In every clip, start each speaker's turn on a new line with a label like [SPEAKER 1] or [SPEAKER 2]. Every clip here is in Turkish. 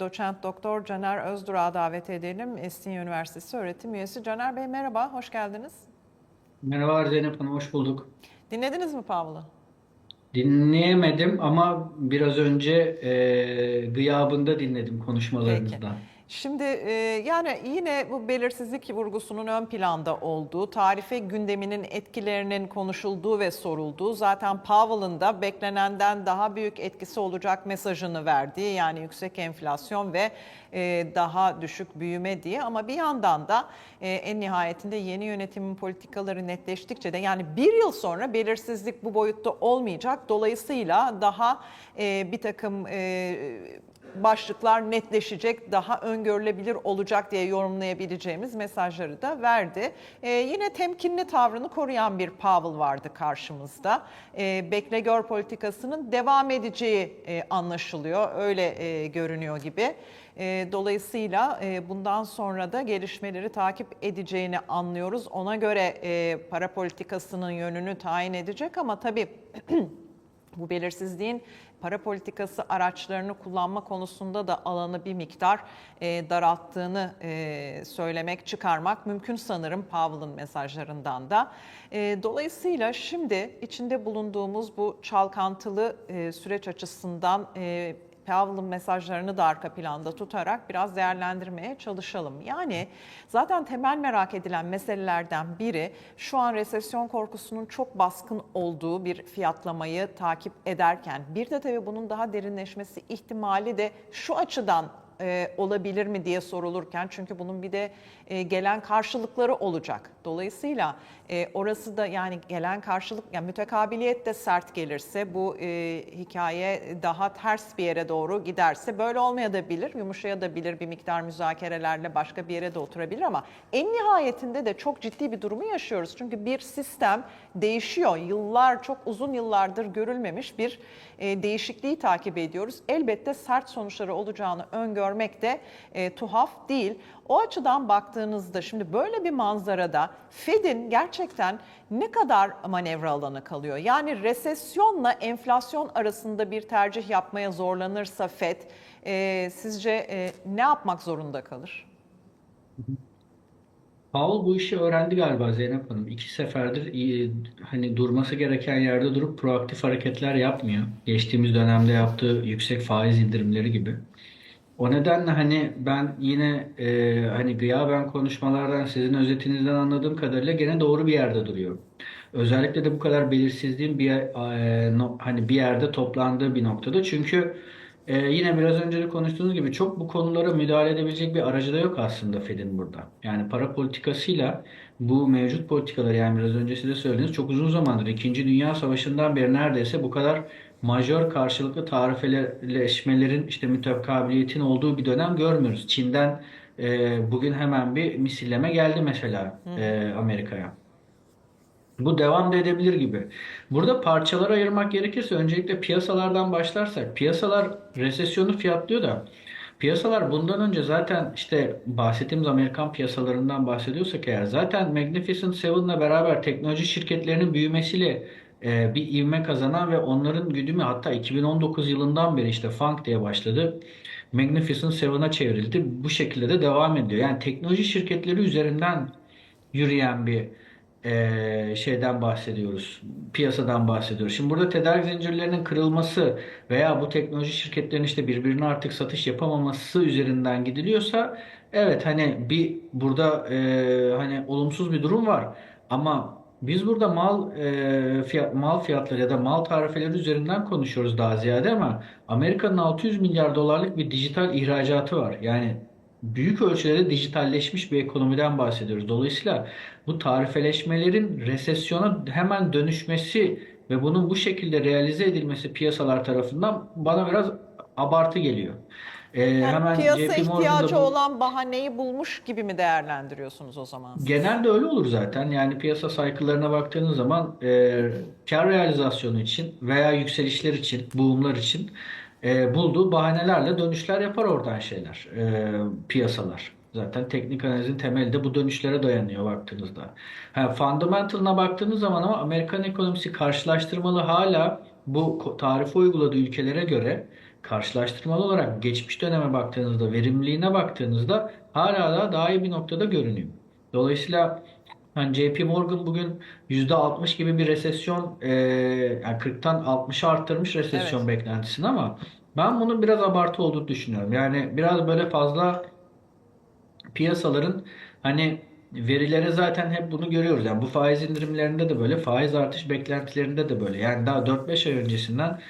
[SPEAKER 1] Doçent Doktor Caner Özdurak'ı davet edelim. Estinye Üniversitesi öğretim üyesi. Caner Bey merhaba, hoş geldiniz.
[SPEAKER 2] Merhaba Zeynep Hanım, hoş bulduk.
[SPEAKER 1] Dinlediniz mi Pavl'ı?
[SPEAKER 2] Dinleyemedim ama biraz önce e, gıyabında dinledim
[SPEAKER 1] Peki. Şimdi e, yani yine bu belirsizlik vurgusunun ön planda olduğu, tarife gündeminin etkilerinin konuşulduğu ve sorulduğu, zaten Powell'ın da beklenenden daha büyük etkisi olacak mesajını verdiği yani yüksek enflasyon ve e, daha düşük büyüme diye ama bir yandan da e, en nihayetinde yeni yönetimin politikaları netleştikçe de yani bir yıl sonra belirsizlik bu boyutta olmayacak. Dolayısıyla daha e, bir takım e, başlıklar netleşecek, daha öngörülebilir olacak diye yorumlayabileceğimiz mesajları da verdi. Ee, yine temkinli tavrını koruyan bir Powell vardı karşımızda. Ee, bekle gör politikasının devam edeceği e, anlaşılıyor, öyle e, görünüyor gibi. E, dolayısıyla e, bundan sonra da gelişmeleri takip edeceğini anlıyoruz. Ona göre e, para politikasının yönünü tayin edecek ama tabii bu belirsizliğin para politikası araçlarını kullanma konusunda da alanı bir miktar e, daralttığını e, söylemek, çıkarmak mümkün sanırım Powell'ın mesajlarından da. E, dolayısıyla şimdi içinde bulunduğumuz bu çalkantılı e, süreç açısından Powell'ın mesajlarını da arka planda tutarak biraz değerlendirmeye çalışalım. Yani zaten temel merak edilen meselelerden biri şu an resesyon korkusunun çok baskın olduğu bir fiyatlamayı takip ederken bir de tabii bunun daha derinleşmesi ihtimali de şu açıdan e, olabilir mi diye sorulurken çünkü bunun bir de e, gelen karşılıkları olacak. Dolayısıyla e, orası da yani gelen karşılık yani mütekabiliyet de sert gelirse bu e, hikaye daha ters bir yere doğru giderse böyle olmayabilir, yumuşayabilir bir miktar müzakerelerle başka bir yere de oturabilir ama en nihayetinde de çok ciddi bir durumu yaşıyoruz. Çünkü bir sistem değişiyor. Yıllar çok uzun yıllardır görülmemiş bir e, değişikliği takip ediyoruz. Elbette sert sonuçları olacağını öngörmek de e, tuhaf değil. O açıdan baktığınızda şimdi böyle bir manzarada Fed'in gerçekten ne kadar manevra alanı kalıyor? Yani resesyonla enflasyon arasında bir tercih yapmaya zorlanırsa Fed e, sizce e, ne yapmak zorunda kalır?
[SPEAKER 2] Powell bu işi öğrendi galiba Zeynep Hanım. İki seferdir iyi, hani durması gereken yerde durup proaktif hareketler yapmıyor. Geçtiğimiz dönemde yaptığı yüksek faiz indirimleri gibi. O nedenle hani ben yine e, hani gıyaben konuşmalardan sizin özetinizden anladığım kadarıyla gene doğru bir yerde duruyor. Özellikle de bu kadar belirsizliğin bir e, no- hani bir yerde toplandığı bir noktada. Çünkü e, yine biraz önce de konuştuğunuz gibi çok bu konulara müdahale edebilecek bir aracı da yok aslında Fed'in burada. Yani para politikasıyla bu mevcut politikaları yani biraz önce size söylediğiniz çok uzun zamandır İkinci Dünya Savaşı'ndan beri neredeyse bu kadar majör karşılıklı tarifeleşmelerin işte mütekkabiliyetin olduğu bir dönem görmüyoruz. Çin'den e, bugün hemen bir misilleme geldi mesela e, Amerika'ya. Bu devam da edebilir gibi. Burada parçalara ayırmak gerekirse öncelikle piyasalardan başlarsak piyasalar resesyonu fiyatlıyor da piyasalar bundan önce zaten işte bahsettiğimiz Amerikan piyasalarından bahsediyorsak eğer zaten Magnificent Seven'la beraber teknoloji şirketlerinin büyümesiyle e, bir ivme kazanan ve onların güdümü hatta 2019 yılından beri işte Funk diye başladı. Magnificent Seven'a çevrildi. Bu şekilde de devam ediyor. Yani teknoloji şirketleri üzerinden yürüyen bir e, şeyden bahsediyoruz. Piyasadan bahsediyoruz. Şimdi burada tedarik zincirlerinin kırılması veya bu teknoloji şirketlerinin işte birbirine artık satış yapamaması üzerinden gidiliyorsa evet hani bir burada e, hani olumsuz bir durum var. Ama biz burada mal e, fiyat, mal fiyatları ya da mal tarifeleri üzerinden konuşuyoruz daha ziyade ama Amerika'nın 600 milyar dolarlık bir dijital ihracatı var. Yani büyük ölçüde dijitalleşmiş bir ekonomiden bahsediyoruz. Dolayısıyla bu tarifeleşmelerin resesyona hemen dönüşmesi ve bunun bu şekilde realize edilmesi piyasalar tarafından bana biraz abartı geliyor. Ee,
[SPEAKER 1] Yani
[SPEAKER 2] hemen
[SPEAKER 1] piyasa ihtiyacı
[SPEAKER 2] bu-
[SPEAKER 1] olan bahaneyi bulmuş gibi mi değerlendiriyorsunuz o zaman?
[SPEAKER 2] Genelde öyle olur zaten. Yani piyasa saykıllarına baktığınız zaman e, kar realizasyonu için veya yükselişler için, boomlar için e, bulduğu bahanelerle dönüşler yapar oradan şeyler, e, piyasalar. Zaten teknik analizin temeli de bu dönüşlere dayanıyor baktığınızda. Ha, fundamental'ına baktığınız zaman ama Amerikan ekonomisi karşılaştırmalı hala bu tarife uyguladığı ülkelere göre karşılaştırmalı olarak geçmiş döneme baktığınızda, verimliliğine baktığınızda hala da daha iyi bir noktada görünüyor. Dolayısıyla hani JP Morgan bugün %60 gibi bir resesyon e, yani 40'tan 60'a arttırmış resesyon
[SPEAKER 1] Evet.
[SPEAKER 2] beklentisini ama ben bunun biraz abartı olduğunu düşünüyorum. Yani biraz böyle fazla piyasaların hani verilere zaten hep bunu görüyoruz. Yani bu faiz indirimlerinde de böyle, faiz artış beklentilerinde de böyle. Yani daha 4-5 ay öncesinden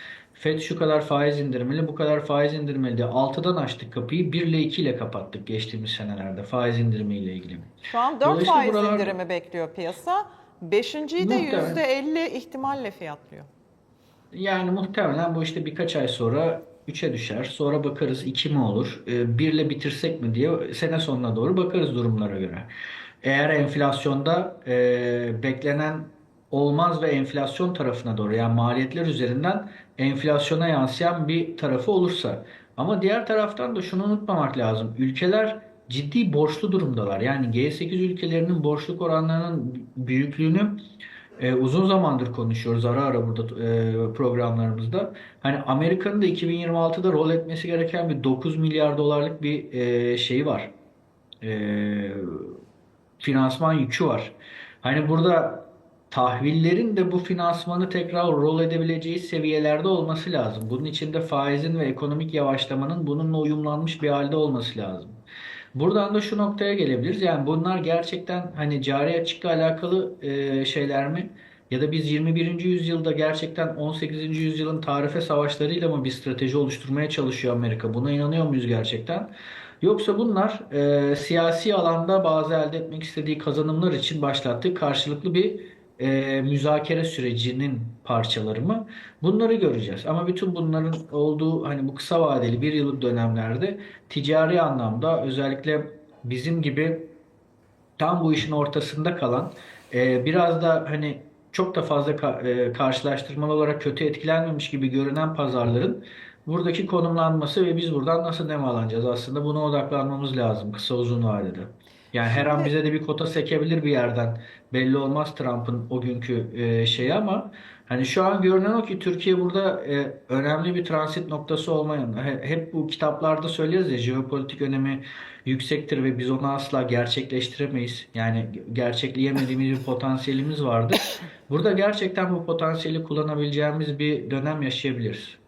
[SPEAKER 2] Fed şu kadar faiz indirmeli, bu kadar faiz indirmeli diye 6'dan açtık kapıyı 1 ile 2 ile kapattık geçtiğimiz senelerde faiz indirimiyle ilgili.
[SPEAKER 1] Şu an 4
[SPEAKER 2] Dolayısıyla
[SPEAKER 1] faiz
[SPEAKER 2] buralarda-
[SPEAKER 1] indirimi bekliyor piyasa. Beşinciyi de
[SPEAKER 2] Muhtemelen.
[SPEAKER 1] %50 ihtimalle fiyatlıyor.
[SPEAKER 2] Yani muhtemelen bu işte birkaç ay sonra 3'e düşer. Sonra bakarız 2 mi olur? 1 ile bitirsek mi diye sene sonuna doğru bakarız durumlara göre. Eğer enflasyonda e, beklenen olmaz ve enflasyon tarafına doğru yani maliyetler üzerinden enflasyona yansıyan bir tarafı olursa. Ama diğer taraftan da şunu unutmamak lazım. Ülkeler ciddi borçlu durumdalar. Yani G8 ülkelerinin borçluk oranlarının büyüklüğünü e, uzun zamandır konuşuyoruz ara ara burada e, programlarımızda. Hani Amerika'nın da 2026'da rol etmesi gereken bir 9 milyar dolarlık bir e, şeyi var. E, finansman yükü var. Hani burada tahvillerin de bu finansmanı tekrar rol edebileceği seviyelerde olması lazım. Bunun için de faizin ve ekonomik yavaşlamanın bununla uyumlanmış bir halde olması lazım. Buradan da şu noktaya gelebiliriz. Yani bunlar gerçekten hani cari açıkla alakalı e, şeyler mi? Ya da biz 21. yüzyılda gerçekten 18. yüzyılın tarife savaşlarıyla mı bir strateji oluşturmaya çalışıyor Amerika? Buna inanıyor muyuz gerçekten? Yoksa bunlar e, siyasi alanda bazı elde etmek istediği kazanımlar için başlattığı karşılıklı bir e, müzakere sürecinin parçaları mı? Bunları göreceğiz. Ama bütün bunların olduğu hani bu kısa vadeli bir yıllık dönemlerde ticari anlamda özellikle bizim gibi tam bu işin ortasında kalan e, biraz da hani çok da fazla ka- e, karşılaştırmalı olarak kötü etkilenmemiş gibi görünen pazarların buradaki konumlanması ve biz buradan nasıl nemalanacağız aslında buna odaklanmamız lazım kısa uzun vadede. Yani her an bize de bir kota sekebilir bir yerden. Belli olmaz Trump'ın o günkü e, şeyi ama hani şu an görünen o ki Türkiye burada e, önemli bir transit noktası olmayan he- hep bu kitaplarda söyleriz ya jeopolitik önemi yüksektir ve biz onu asla gerçekleştiremeyiz. Yani gerçekleyemediğimiz bir potansiyelimiz vardır. Burada gerçekten bu potansiyeli kullanabileceğimiz bir dönem yaşayabiliriz.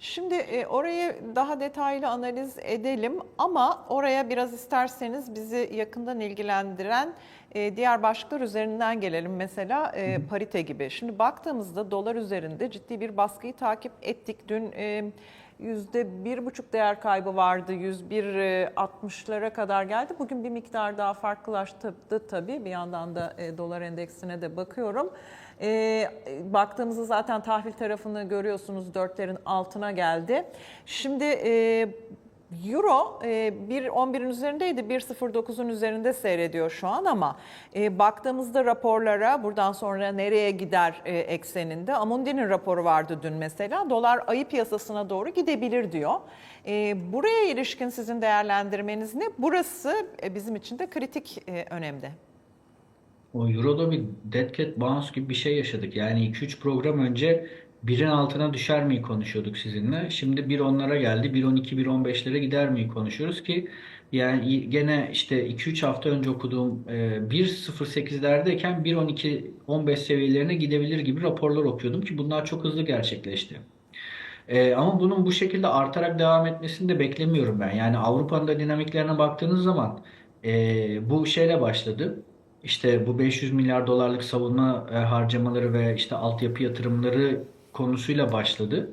[SPEAKER 1] Şimdi e, orayı daha detaylı analiz edelim ama oraya biraz isterseniz bizi yakından ilgilendiren e, diğer başlıklar üzerinden gelelim. Mesela e, parite gibi. Şimdi baktığımızda dolar üzerinde ciddi bir baskıyı takip ettik. Dün e, yüzde bir buçuk değer kaybı vardı. 101.60'lara kadar geldi. Bugün bir miktar daha farklılaştı tabii. Bir yandan da e, dolar endeksine de bakıyorum. E, baktığımızda zaten tahvil tarafını görüyorsunuz dörtlerin altına geldi. Şimdi e, Euro e, 1.11'in üzerindeydi, 1.09'un üzerinde seyrediyor şu an ama e, baktığımızda raporlara buradan sonra nereye gider e, ekseninde Amundi'nin raporu vardı dün mesela. Dolar ayı piyasasına doğru gidebilir diyor. E, buraya ilişkin sizin değerlendirmeniz ne? Burası e, bizim için de kritik e, önemde.
[SPEAKER 2] O Euro'da bir dead cat bounce gibi bir şey yaşadık. Yani 2-3 program önce birin altına düşer miyi konuşuyorduk sizinle. Şimdi bir onlara geldi. 1.12, 1.15'lere gider miyi konuşuyoruz ki yani gene işte 2-3 hafta önce okuduğum e, 1.08'lerdeyken 1.12, 15 seviyelerine gidebilir gibi raporlar okuyordum ki bunlar çok hızlı gerçekleşti. Ee, ama bunun bu şekilde artarak devam etmesini de beklemiyorum ben. Yani Avrupa'nın da dinamiklerine baktığınız zaman e, bu şeyle başladı. İşte bu 500 milyar dolarlık savunma e, harcamaları ve işte altyapı yatırımları konusuyla başladı.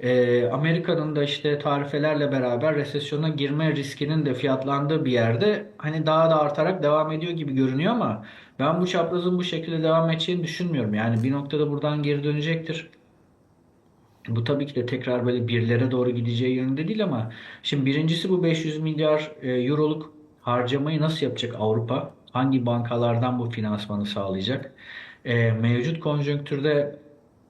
[SPEAKER 2] E, Amerika'nın da işte tarifelerle beraber resesyona girme riskinin de fiyatlandığı bir yerde hani daha da artarak devam ediyor gibi görünüyor ama ben bu çaprazın bu şekilde devam edeceğini düşünmüyorum. Yani bir noktada buradan geri dönecektir. Bu tabii ki de tekrar böyle birlere doğru gideceği yönünde değil ama şimdi birincisi bu 500 milyar e, euroluk harcamayı nasıl yapacak Avrupa? Hangi bankalardan bu finansmanı sağlayacak? E, mevcut konjonktürde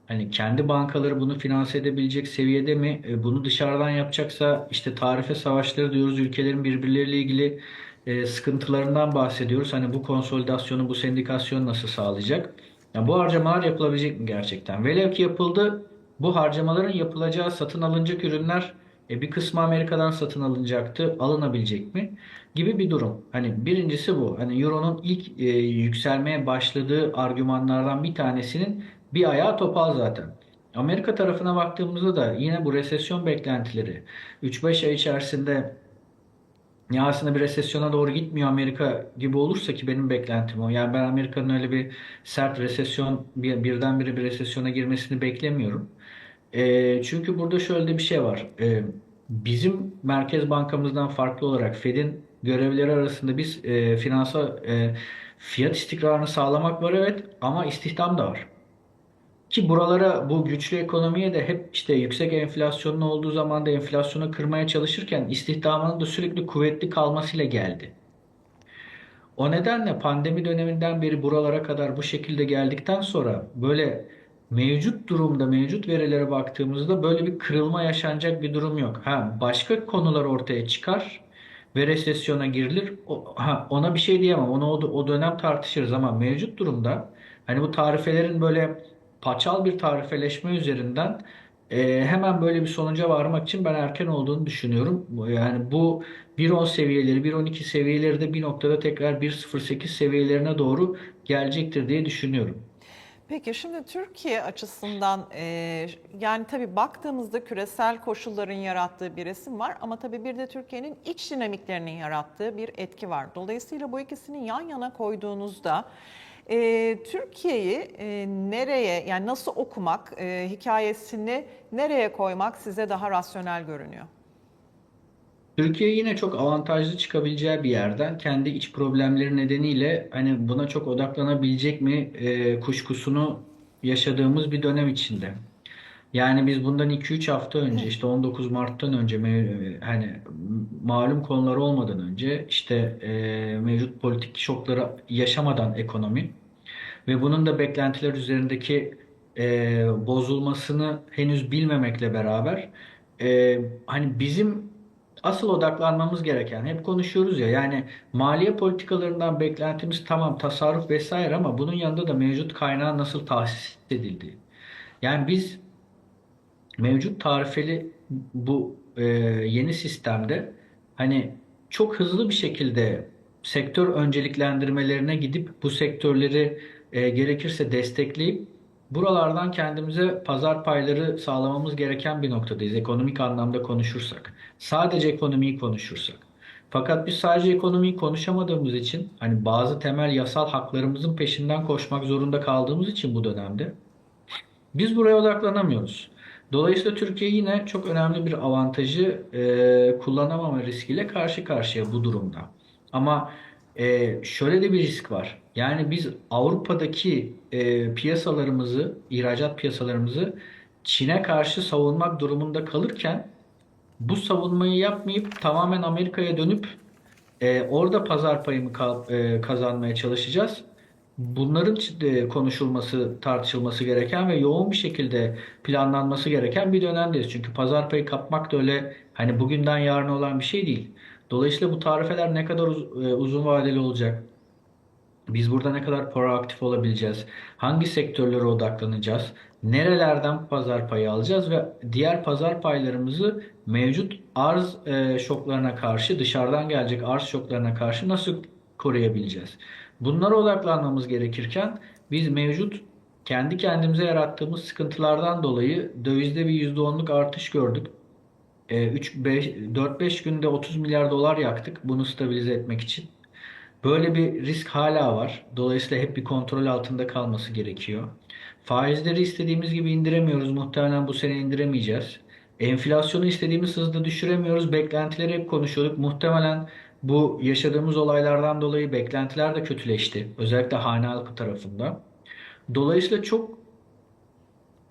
[SPEAKER 2] hani kendi bankaları bunu finanse edebilecek seviyede mi? E, bunu dışarıdan yapacaksa işte tarife savaşları diyoruz. Ülkelerin birbirleriyle ilgili e, sıkıntılarından bahsediyoruz. Hani bu konsolidasyonu, bu sendikasyonu nasıl sağlayacak? Ya bu harcamalar yapılabilecek mi gerçekten? Velev ki yapıldı. Bu harcamaların yapılacağı satın alınacak ürünler E bir kısmı Amerika'dan satın alınacaktı. Alınabilecek mi? Gibi bir durum. Hani birincisi bu. Hani Euro'nun ilk e, yükselmeye başladığı argümanlardan bir tanesinin bir ayağı topal zaten. Amerika tarafına baktığımızda da yine bu resesyon beklentileri 3-5 ay içerisinde ya aslında bir resesyona doğru gitmiyor Amerika gibi olursa ki benim beklentim o. Yani ben Amerika'nın öyle bir sert resesyon bir, birdenbire bir resesyona girmesini beklemiyorum. Çünkü burada şöyle bir şey var. E, bizim Merkez Bankamızdan farklı olarak Fed'in görevleri arasında biz e, finansal e, fiyat istikrarını sağlamak var evet ama istihdam da var. Ki buralara bu güçlü ekonomiye de hep işte yüksek enflasyonun olduğu zaman da enflasyonu kırmaya çalışırken istihdamının da sürekli kuvvetli kalmasıyla geldi. O nedenle pandemi döneminden beri buralara kadar bu şekilde geldikten sonra böyle mevcut durumda, mevcut verilere baktığımızda böyle bir kırılma yaşanacak bir durum yok. Ha, başka konular ortaya çıkar ve resesyona girilir. O, ha, ona bir şey diyemem. Onu o, o dönem tartışırız ama mevcut durumda hani bu tarifelerin böyle paçal bir tarifeleşme üzerinden e, hemen böyle bir sonuca varmak için ben erken olduğunu düşünüyorum. Yani bu 1.10 seviyeleri, 1.12 seviyeleri de bir noktada tekrar 1.08 seviyelerine doğru gelecektir diye düşünüyorum.
[SPEAKER 1] Peki şimdi Türkiye açısından e, yani tabii baktığımızda küresel koşulların yarattığı bir resim var ama tabii bir de Türkiye'nin iç dinamiklerinin yarattığı bir etki var. Dolayısıyla bu ikisini yan yana koyduğunuzda e, Türkiye'yi e, nereye yani nasıl okumak, e, hikayesini nereye koymak size daha rasyonel görünüyor?
[SPEAKER 2] Türkiye yine çok avantajlı çıkabileceği bir yerden kendi iç problemleri nedeniyle hani buna çok odaklanabilecek mi e, kuşkusunu yaşadığımız bir dönem içinde. Yani biz bundan 2-3 hafta önce işte 19 Mart'tan önce me- hani malum konular olmadan önce işte e, mevcut politik şokları yaşamadan ekonomi ve bunun da beklentiler üzerindeki e, bozulmasını henüz bilmemekle beraber e, hani bizim asıl odaklanmamız gereken hep konuşuyoruz ya yani maliye politikalarından beklentimiz tamam tasarruf vesaire ama bunun yanında da mevcut kaynağın nasıl tahsis edildiği. Yani biz mevcut tarifeli bu e, yeni sistemde hani çok hızlı bir şekilde sektör önceliklendirmelerine gidip bu sektörleri e, gerekirse destekleyip buralardan kendimize pazar payları sağlamamız gereken bir noktadayız ekonomik anlamda konuşursak. Sadece ekonomiyi konuşursak. Fakat biz sadece ekonomiyi konuşamadığımız için hani bazı temel yasal haklarımızın peşinden koşmak zorunda kaldığımız için bu dönemde biz buraya odaklanamıyoruz. Dolayısıyla Türkiye yine çok önemli bir avantajı e, kullanamama riskiyle karşı karşıya bu durumda. Ama e, şöyle de bir risk var. Yani biz Avrupa'daki e, piyasalarımızı, ihracat piyasalarımızı Çin'e karşı savunmak durumunda kalırken bu savunmayı yapmayıp tamamen Amerika'ya dönüp e, orada pazar payımı kal- e, kazanmaya çalışacağız. Bunların e, konuşulması, tartışılması gereken ve yoğun bir şekilde planlanması gereken bir dönemdeyiz. Çünkü pazar payı kapmak da öyle hani bugünden yarına olan bir şey değil. Dolayısıyla bu tarifeler ne kadar uz- e, uzun vadeli olacak? Biz burada ne kadar proaktif olabileceğiz? Hangi sektörlere odaklanacağız? Nerelerden pazar payı alacağız ve diğer pazar paylarımızı mevcut arz e, şoklarına karşı, dışarıdan gelecek arz şoklarına karşı nasıl koruyabileceğiz? Bunlara odaklanmamız gerekirken biz mevcut kendi kendimize yarattığımız sıkıntılardan dolayı dövizde bir %10'luk artış gördük. E, 3 4-5 günde 30 milyar dolar yaktık bunu stabilize etmek için. Böyle bir risk hala var. Dolayısıyla hep bir kontrol altında kalması gerekiyor. Faizleri istediğimiz gibi indiremiyoruz. Muhtemelen bu sene indiremeyeceğiz. Enflasyonu istediğimiz hızda düşüremiyoruz. Beklentileri hep konuşuyorduk. Muhtemelen bu yaşadığımız olaylardan dolayı beklentiler de kötüleşti. Özellikle hane halkı tarafından. Dolayısıyla çok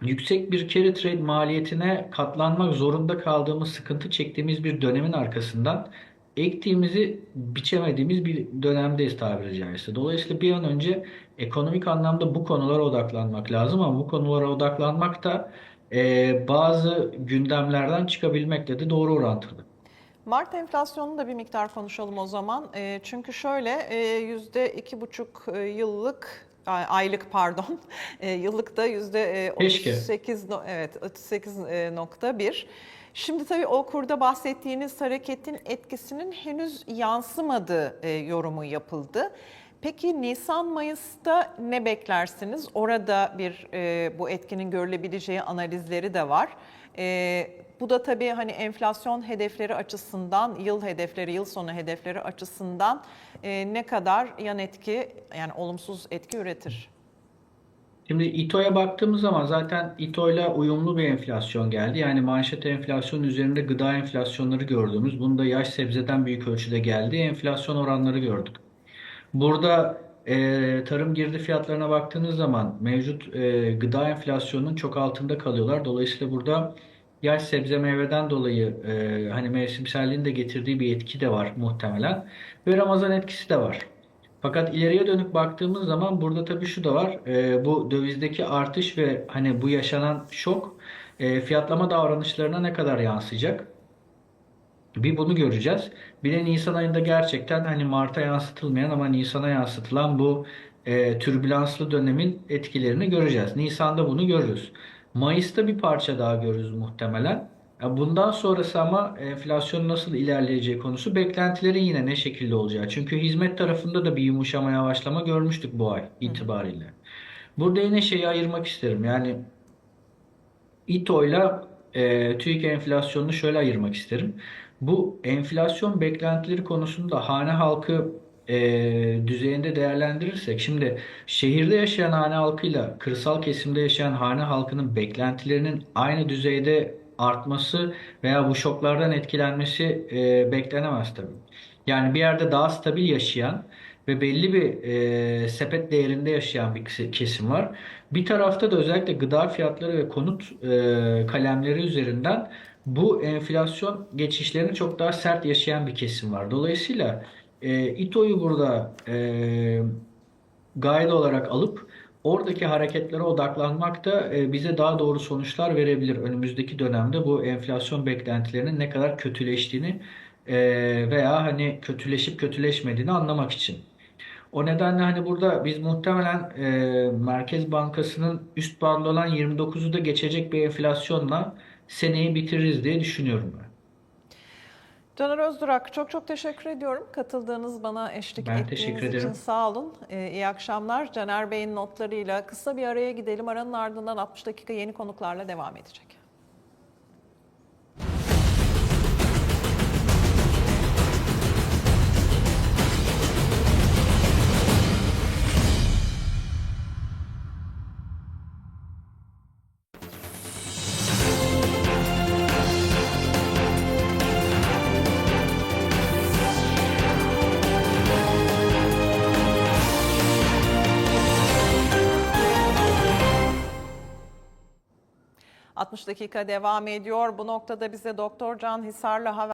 [SPEAKER 2] yüksek bir carry trade maliyetine katlanmak zorunda kaldığımız, sıkıntı çektiğimiz bir dönemin arkasından ektiğimizi biçemediğimiz bir dönemdeyiz tabiri caizse. Dolayısıyla bir an önce ekonomik anlamda bu konulara odaklanmak lazım ama bu konulara odaklanmak da e, bazı gündemlerden çıkabilmekle de doğru orantılı.
[SPEAKER 1] Mart enflasyonunu da bir miktar konuşalım o zaman. E, çünkü şöyle e, yüzde iki buçuk e, yıllık ay- aylık pardon e, yıllıkta yüzde e,
[SPEAKER 2] Keşke.
[SPEAKER 1] 38 no- evet 38.1. Şimdi tabii o kurda bahsettiğiniz hareketin etkisinin henüz yansımadığı e, yorumu yapıldı. Peki Nisan-Mayıs'ta ne beklersiniz? Orada bir e, bu etkinin görülebileceği analizleri de var. E, bu da tabii hani enflasyon hedefleri açısından, yıl hedefleri, yıl sonu hedefleri açısından e, ne kadar yan etki yani olumsuz etki üretir?
[SPEAKER 2] Şimdi İTO'ya baktığımız zaman zaten İTO'yla uyumlu bir enflasyon geldi. Yani manşet enflasyon üzerinde gıda enflasyonları gördüğümüz, bunda yaş sebzeden büyük ölçüde geldiği enflasyon oranları gördük. Burada e, tarım girdi fiyatlarına baktığınız zaman mevcut e, gıda enflasyonunun çok altında kalıyorlar. Dolayısıyla burada yaş sebze meyveden dolayı e, hani mevsimselliğin de getirdiği bir etki de var muhtemelen ve Ramazan etkisi de var. Fakat ileriye dönük baktığımız zaman burada tabii şu da var. E, bu dövizdeki artış ve hani bu yaşanan şok e, fiyatlama davranışlarına ne kadar yansıyacak? Bir bunu göreceğiz. Bir de Nisan ayında gerçekten hani Mart'a yansıtılmayan ama Nisan'a yansıtılan bu e, türbülanslı dönemin etkilerini göreceğiz. Nisan'da bunu görürüz. Mayıs'ta bir parça daha görürüz muhtemelen. Bundan sonrası ama enflasyon nasıl ilerleyeceği konusu beklentilerin yine ne şekilde olacağı. Çünkü hizmet tarafında da bir yumuşama yavaşlama görmüştük bu ay itibariyle. Burada yine şeyi ayırmak isterim. Yani İTO'yla e, TÜİK enflasyonunu şöyle ayırmak isterim. Bu enflasyon beklentileri konusunda hane halkı e, düzeyinde değerlendirirsek, şimdi şehirde yaşayan hane halkıyla kırsal kesimde yaşayan hane halkının beklentilerinin aynı düzeyde artması veya bu şoklardan etkilenmesi e, beklenemez tabii. Yani bir yerde daha stabil yaşayan ve belli bir e, sepet değerinde yaşayan bir kesim var. Bir tarafta da özellikle gıda fiyatları ve konut e, kalemleri üzerinden bu enflasyon geçişlerini çok daha sert yaşayan bir kesim var. Dolayısıyla e, İTO'yu burada e, guide olarak alıp oradaki hareketlere odaklanmak da e, bize daha doğru sonuçlar verebilir. Önümüzdeki dönemde bu enflasyon beklentilerinin ne kadar kötüleştiğini e, veya hani kötüleşip kötüleşmediğini anlamak için. O nedenle hani burada biz muhtemelen e, Merkez Bankası'nın üst bandı olan 29'u da geçecek bir enflasyonla seneyi bitiririz diye düşünüyorum ben.
[SPEAKER 1] Caner Özdurak çok çok teşekkür ediyorum. Katıldığınız bana eşlik
[SPEAKER 2] Ben
[SPEAKER 1] ettiğiniz için
[SPEAKER 2] ederim.
[SPEAKER 1] sağ olun. Ee, iyi akşamlar. Caner Bey'in notlarıyla kısa bir araya gidelim. Aranın ardından 60 dakika yeni konuklarla devam edecek. ...60 dakika devam ediyor. Bu noktada bize Doktor Can Hisarlı haber...